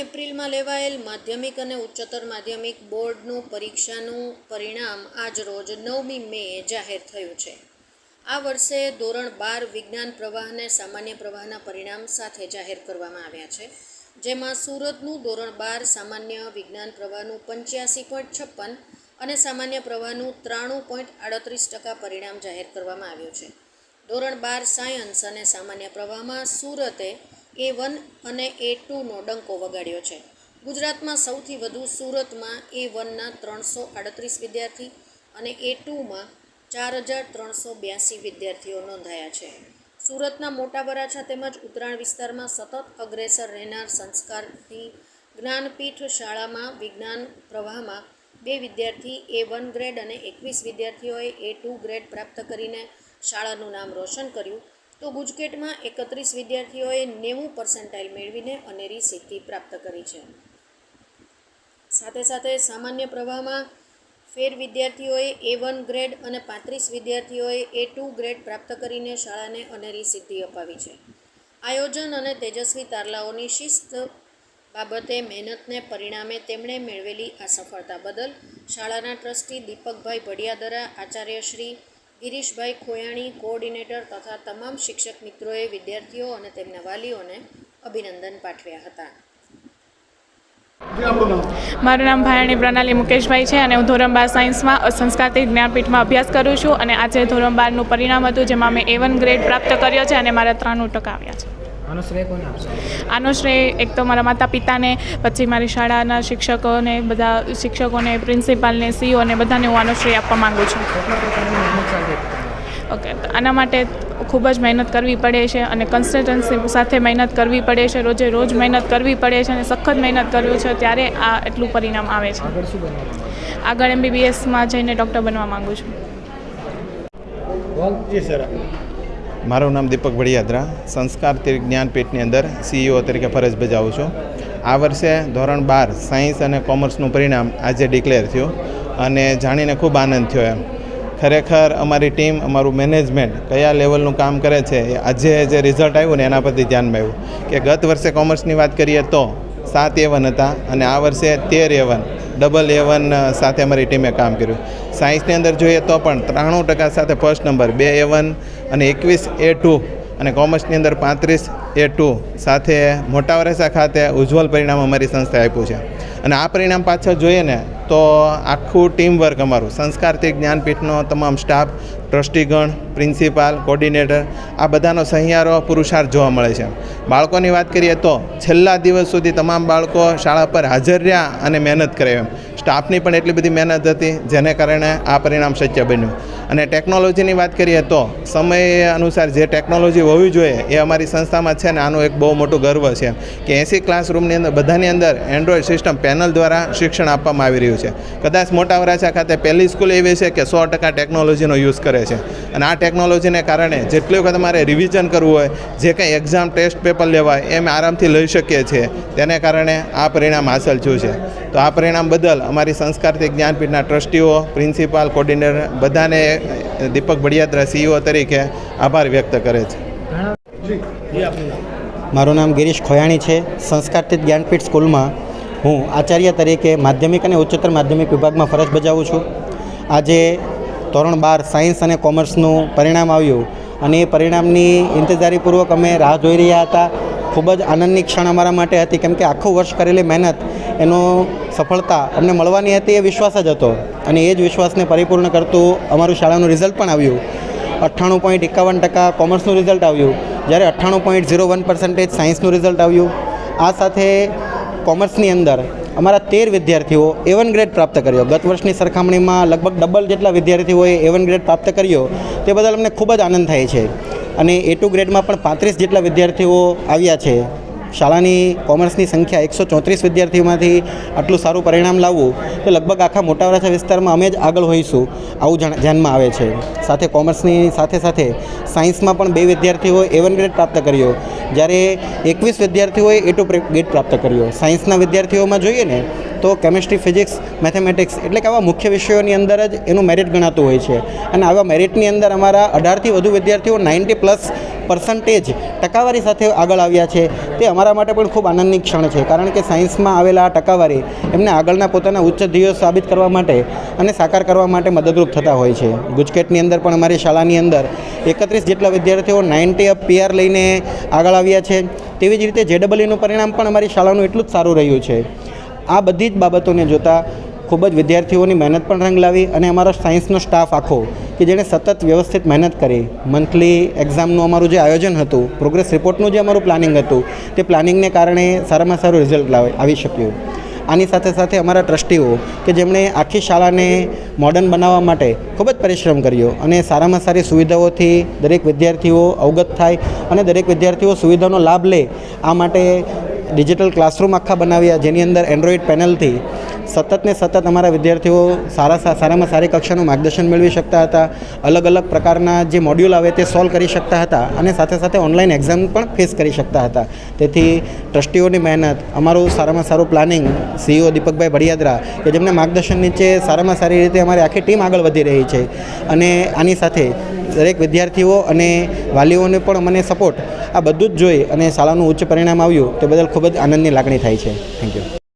એપ્રિલમાં લેવાયેલ માધ્યમિક અને ઉચ્ચતર માધ્યમિક બોર્ડનું પરીક્ષાનું પરિણામ આજ રોજ નવમી મે જાહેર થયું છે. આ વર્ષે ધોરણ બાર વિજ્ઞાન પ્રવાહને સામાન્ય પ્રવાહના પરિણામ સાથે જાહેર કરવામાં આવ્યા છે. જેમાં સુરતનું ધોરણ બાર સામાન્ય વિજ્ઞાન પ્રવાહનું પંચ્યાસી પોઈન્ટ છપ્પન અને સામાન્ય પ્રવાહનું ત્રાણું પોઈન્ટ આડત્રીસ ટકા પરિણામ જાહેર કરવામાં આવ્યું છે. ધોરણ બાર સાયન્સ અને સામાન્ય પ્રવાહમાં સુરતે એ વન અને એ ટુનો ડંકો વગાડ્યો છે. ગુજરાતમાં સૌથી વધુ સુરતમાં એ વનના ત્રણસો આડત્રીસ વિદ્યાર્થી અને એ ટુમાં ચાર હજાર ત્રણસો બ્યાસી વિદ્યાર્થીઓ નોંધાયા છે. સુરતના મોટા વરાછા તેમજ ઉત્તરાયણ વિસ્તારમાં સતત અગ્રેસર રહેનાર સંસ્કારની જ્ઞાનપીઠ શાળામાં વિજ્ઞાન પ્રવાહમાં બે વિદ્યાર્થી એ વન ગ્રેડ અને એકવીસ વિદ્યાર્થીઓએ એ ટુ ગ્રેડ પ્રાપ્ત કરીને શાળાનું નામ રોશન કર્યું. તો ગુજકેટમાં એકત્રીસ વિદ્યાર્થીઓએ નેવું પર્સન્ટાઇલ મેળવીને અનેરી સિદ્ધિ પ્રાપ્ત કરી છે. સાથે સાથે સામાન્ય પ્રવાહમાં ફેર વિદ્યાર્થીઓએ એ વન ગ્રેડ અને પાંત્રીસ વિદ્યાર્થીઓએ એ ટુ ગ્રેડ પ્રાપ્ત કરીને શાળાને અનેરી સિદ્ધિ અપાવી છે. આયોજન અને તેજસ્વી તારલાઓની શિસ્ત બાબતે મહેનતને પરિણામે તેમણે મેળવેલી આ સફળતા બદલ શાળાના ટ્રસ્ટી દીપકભાઈ ભડિયાદરા આચાર્ય શ્રી ગિરીશભાઈ ખોયાણી, કોઓર્ડિનેટર તથા તમામ શિક્ષક મિત્રોએ વિદ્યાર્થીઓ અને તેમના વાલીઓને અભિનંદન પાઠવ્યા હતા. મારું નામ ભાયાણી પ્રણાલી મુકેશભાઈ છે અને હું ધોરણ બાર સાયન્સમાં સંસ્કારથી જ્ઞાનપીઠમાં અભ્યાસ કરું છું અને આજે ધોરણ બારનું પરિણામ હતું જેમાં મેં એ વન ગ્રેડ પ્રાપ્ત કર્યો છે અને મારા ત્રાણું ટકા આવ્યા છે. આનો શ્રેય કોને આપશો? આનો શ્રેય એક તો મારા માતા પિતાને પછી મારી શાળાના શિક્ષકોને બધા શિક્ષકોને પ્રિન્સિપાલને સીઓને બધાને હું આનો શ્રેય આપવા માગું છું. ઓકે આના માટે ખૂબ જ મહેનત કરવી પડે છે અને કન્સિસ્ટન્સી સાથે મહેનત કરવી પડે છે રોજે રોજ મહેનત કરવી પડે છે અને સખત મહેનત કરવી છે ત્યારે આ એટલું પરિણામ આવે છે. આગળ શું બનવાનું આગળ એમબીબીએસમાં જઈને ડૉક્ટર બનવા માગું છું. જી સર મારું નામ દીપક ભડિયાદરા, સંસ્કાર જ્ઞાનપીઠની અંદર સીઈઓ તરીકે ફરજ બજાવું છું. આ વર્ષે ધોરણ બાર સાયન્સ અને કોમર્સનું પરિણામ આજે ડિક્લેર થયું અને જાણીને ખૂબ આનંદ થયો એમ. ખરેખર અમારી ટીમ, અમારું મેનેજમેન્ટ કયા લેવલનું કામ કરે છે એ આજે જે રિઝલ્ટ આવ્યું ને એના પરથી ધ્યાનમાં આવ્યું. કે ગત વર્ષે કોમર્સની વાત કરીએ તો સાત એવન હતા અને આ વર્ષે તેર એવન ડબલ એવન સાથે અમારી ટીમે કામ કર્યું. સાયન્સની અંદર જોઈએ તો પણ ત્રાણું ટકા સાથે ફર્સ્ટ નંબર બે એ વન અને એકવીસ એ ટુ અને કોમર્સની અંદર પાંત્રીસ એ ટુ સાથે મોટા વરેસા ખાતે ઉજ્જવલ પરિણામ અમારી સંસ્થાએ આપ્યું છે. અને આ પરિણામ પાછળ જોઈએ ને, તો આખું ટીમ વર્ક અમારું, સંસ્કારથી જ્ઞાનપીઠનો તમામ સ્ટાફ ટ્રસ્ટીગણ પ્રિન્સિપાલ, કોર્ડિનેટર, આ બધાનો સહિયારો પુરુષાર્થ જોવા મળે છે. બાળકોની વાત કરીએ તો છેલ્લા દિવસ સુધી તમામ બાળકો શાળા પર હાજર રહ્યા અને મહેનત કરે એમ. સ્ટાફની પણ એટલી બધી મહેનત હતી, જેને કારણે આ પરિણામ શક્ય બન્યું. અને ટેકનોલોજીની વાત કરીએ તો સમય અનુસાર જે ટેકનોલોજી હોવી જોઈએ એ અમારી સંસ્થામાં છે ને આનું એક બહુ મોટું ગર્વ છે. કે એંસી ક્લાસરૂમની અંદર બધાની અંદર એન્ડ્રોઈડ સિસ્ટમ પેનલ દ્વારા શિક્ષણ આપવામાં આવી રહ્યું છે. કદાચ મોટા વરાછા ખાતે પહેલી સ્કૂલ એવી છે કે સો ટકા ટેકનોલોજીનો યુઝ કરે છે. અને આ ટેકનોલોજીને કારણે જેટલી વખત અમારે રિવિઝન કરવું હોય, જે કંઈ એક્ઝામ ટેસ્ટ પેપર લેવાય એમ આરામથી લઈ શકીએ છીએ. તેને કારણે આ પરિણામ હાંસલ થયું છે. તો આ પરિણામ બદલ અમારી સંસ્કારથી જ્ઞાનપીઠના ટ્રસ્ટીઓ, પ્રિન્સિપાલ, કોર્ડિનેટર બધાને દીપક ભડિયાત્રા સીઈઓ તરીકે આભાર વ્યક્ત કરે છે. મારું નામ ગિરીશ ખોયાણી છે. સંસ્કારતીત જ્ઞાનપીઠ સ્કૂલમાં હું આચાર્ય તરીકે માધ્યમિક અને ઉચ્ચતર માધ્યમિક વિભાગમાં ફરજ બજાવું છું. આજે ધોરણ બાર સાયન્સ અને કોમર્સનું પરિણામ આવ્યું અને એ પરિણામની ઇંતજારીપૂર્વક અમે રાહ જોઈ રહ્યા હતા. ખૂબ જ આનંદની ક્ષણ અમારા માટે હતી કેમ કે આખું વર્ષ કરેલી મહેનત, એનો સફળતા અમને મળવાની હતી એ વિશ્વાસ જ હતો. અને એ જ વિશ્વાસને પરિપૂર્ણ કરતું અમારું શાળાનું રિઝલ્ટ પણ આવ્યું. અઠ્ઠાણું પોઈન્ટ એકાવન ટકા કોમર્સનું રિઝલ્ટ આવ્યું. જ્યારે અઠ્ઠાણું પોઈન્ટ ઝીરો વન પર્સન્ટેજ સાયન્સનું રિઝલ્ટ આવ્યું. આ સાથે કોમર્સની અંદર અમારા તેર વિદ્યાર્થીઓ એવન ગ્રેડ પ્રાપ્ત કર્યો. ગત વર્ષની સરખામણીમાં લગભગ ડબલ જેટલા વિદ્યાર્થીઓએ એવન વન ગ્રેડ પ્રાપ્ત કર્યો. તે બદલ અમને ખૂબ જ આનંદ થાય છે. અને એ ટુ ગ્રેડમાં પણ પાંત્રીસ જેટલા વિદ્યાર્થીઓ આવ્યા છે. શાળાની કોમર્સની સંખ્યા એકસો ચોત્રીસ વિદ્યાર્થીઓમાંથી આટલું સારું પરિણામ લાવવું તો લગભગ આખા મોટા વરાછા વિસ્તારમાં અમે જ આગળ હોઈશું આવું ધ્યાનમાં આવે છે. સાથે કોમર્સની સાથે સાથે સાયન્સમાં પણ બે વિદ્યાર્થીઓએ એવન ગ્રેડ પ્રાપ્ત કર્યો. જ્યારે એકવીસ વિદ્યાર્થીઓએ એટો ગેટ પ્રાપ્ત કર્યો. સાયન્સના વિદ્યાર્થીઓમાં જોઈએ ને તો કેમિસ્ટ્રી ફિઝિક્સ મેથેમેટિક્સ એટલે કે આવા મુખ્ય વિષયોની અંદર જ એનું મેરિટ ગણાતું હોય છે. અને આવા મેરિટની અંદર અમારા અઢારથી વધુ વિદ્યાર્થીઓ નાઇન્ટી પ્લસ પર્સન્ટેજ ટકાવારી સાથે આગળ આવ્યા છે. તે અમારા માટે પણ ખૂબ આનંદની ક્ષણ છે, કારણ કે સાયન્સમાં આવેલા આ ટકાવારી એમને આગળના પોતાના ઉચ્ચ ધ્યેયો સાબિત કરવા માટે અને સાકાર કરવા માટે મદદરૂપ થતા હોય છે. ગુજકેટની અંદર પણ અમારી શાળાની અંદર એકત્રીસ જેટલા વિદ્યાર્થીઓ નાઇન્ટી અપ પીઆર લઈને આગળ આવ્યા છે. તેવી જ રીતે જેડબલઈનું પરિણામ પણ અમારી શાળાનું એટલું જ સારું રહ્યું છે. આ બધી જ બાબતોને જોતાં ખૂબ જ વિદ્યાર્થીઓની મહેનત પણ રંગ લાવી અને અમારો સાયન્સનો સ્ટાફ આખો કે જેણે સતત વ્યવસ્થિત મહેનત કરી. મંથલી એક્ઝામનું અમારું જે આયોજન હતું પ્રોગ્રેસ રિપોર્ટનું જે અમારું પ્લાનિંગ હતું, તે પ્લાનિંગને કારણે સારામાં સારું રિઝલ્ટ લાવે, આવી શક્યું. આની સાથે સાથે અમારા ટ્રસ્ટીઓ કે જેમણે આખી શાળાને મોડર્ન બનાવવા માટે ખૂબ જ પરિશ્રમ કર્યો અને સારામાં સારી સુવિધાઓથી દરેક વિદ્યાર્થીઓ અવગત થાય અને દરેક વિદ્યાર્થીઓ સુવિધાનો લાભ લે, આ માટે ડિજિટલ ક્લાસરૂમ આખા બનાવ્યા જેની અંદર એન્ડ્રોઈડ પેનલથી સતત ને સતત અમારા વિદ્યાર્થીઓ સારા સારામાં સારી કક્ષાનું માર્ગદર્શન મેળવી શકતા હતા, અલગ અલગ પ્રકારના જે મોડ્યુલ આવે તે સોલ્વ કરી શકતા હતા અને સાથે સાથે ઓનલાઈન એક્ઝામ પણ ફેસ કરી શકતા હતા. તેથી ટ્રસ્ટીઓની મહેનત, અમારું સારામાં સારું પ્લાનિંગ સીઈઓ દીપકભાઈ ભડિયાદરા કે જેમને માર્ગદર્શન નીચે સારામાં સારી રીતે અમારી આખી ટીમ આગળ વધી રહી છે. અને આની સાથે દરેક વિદ્યાર્થીઓ અને વાલીઓને પણ મને સપોર્ટ આ બધું જ જોઈ અને શાળાનું ઉચ્ચ પરિણામ આવ્યું તે બદલ ખૂબ જ આનંદની લાગણી થાય છે. Thank you